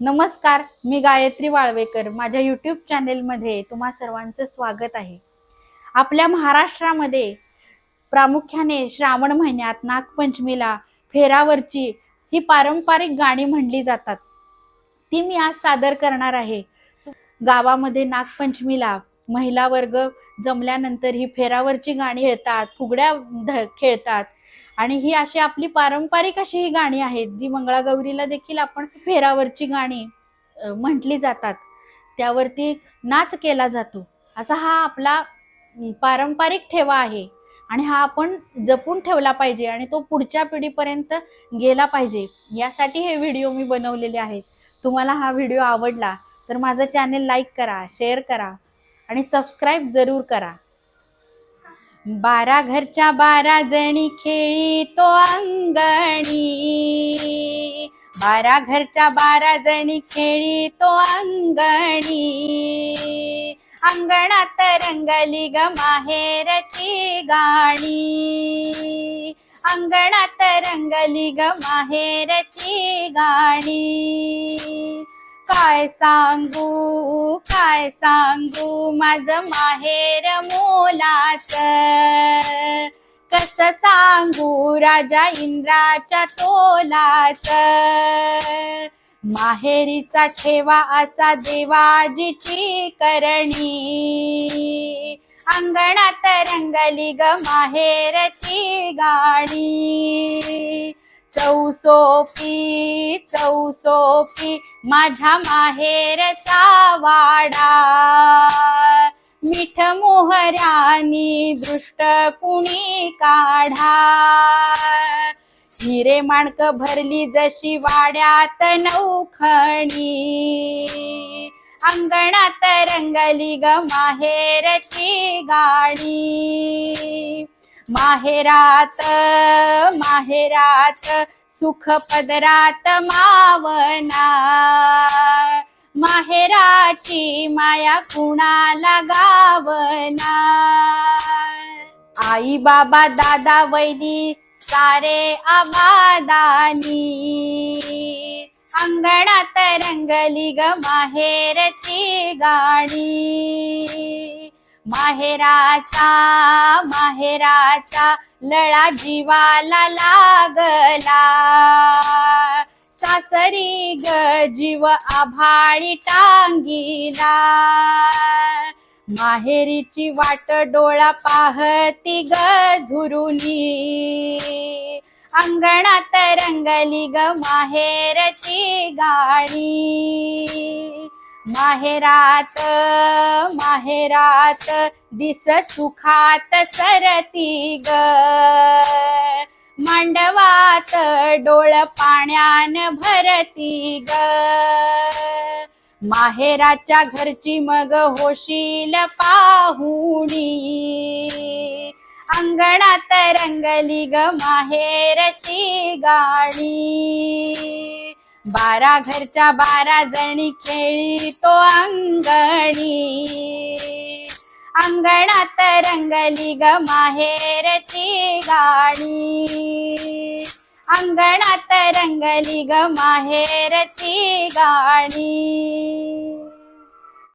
नमस्कार मी गायत्री वाळवेकर. माझ्या युट्यूब चॅनेलमध्ये तुम्हा सर्वांचं स्वागत आहे. आपल्या महाराष्ट्रामध्ये प्रामुख्याने श्रावण महिन्यात नागपंचमीला फेरावरची ही पारंपरिक गाणी म्हणली जातात. ती मी आज सादर करणार आहे. गावामध्ये नागपंचमीला महिला वर्ग जमल्यानंतर ही फेरावरची गाणी खेळतात फुगड्या ध- खेळतात. आणि ही अशी आपली पारंपरिक अशी ही गाणी आहेत जी मंगळागौरीला देखील आपण फेरावरची गाणी म्हटली जातात. त्यावरती नाच केला जातो. असा हा आपला पारंपरिक ठेवा आहे. आणि हा आपण जपून ठेवला पाहिजे आणि तो पुढच्या पिढीपर्यंत गेला पाहिजे. यासाठी हे व्हिडिओ मी बनवलेले आहेत. तुम्हाला हा व्हिडिओ आवडला तर माझं चॅनेल लाईक करा शेअर करा आणि सबस्क्राईब जरूर करा. बारा घरच्या बारा जणी खेळी तो अंगणी. बारा घरच्या बारा जणी खेळी तो अंगणी. अंगणात रंगली ग माहेरची गाणी. अंगणात रंगली ग माहेरची गाणी. काय सांगू? काय सांगू? माझ माहेर मोलाच. कस सांगू? राजा इंद्राच्या तोलाच. माहेरीचा ठेवा असा देवाजीची करणी. अंगणात रंगली ग माहेरची गाणी. चौसोपी चौसोपी माझ्या माहेरचा वाडा. मिठ मोहऱ्यानी दृष्ट कुणी काढा. हिरे माणक भरली जशी वाड्यात नौखणी. अंगणात रंगली ग माहेरची गाडी माहेरात माहेरात सुख पदरात मावना माहेराची माया कुणाला गावना आई बाबा दादा वैदी सारे आबादानी. अंगणात रंगली ग माहेरची गाणी. माहेराचा माहेराचा लळा जीवाला लागला. सासरी ग जीव आभाळी टांगिला. माहेरीची वाट डोळा पाहती ग झुरुनी. अंगणात रंगली ग माहेरची गाणी. माहेरात माहेरात दिस सुखात सरती ग. मांडवात डोळ पाण्यान भरती ग. माहेराच्या घरची मग होशील पाहुणी. अंगणात रंगली ग माहेरची गाणी. बारा घरच्या बारा जणी खेळी तो अंगणी. अंगणात रंगली ग माहेरची गाणी. अंगणात रंगली ग माहेरची गाणी.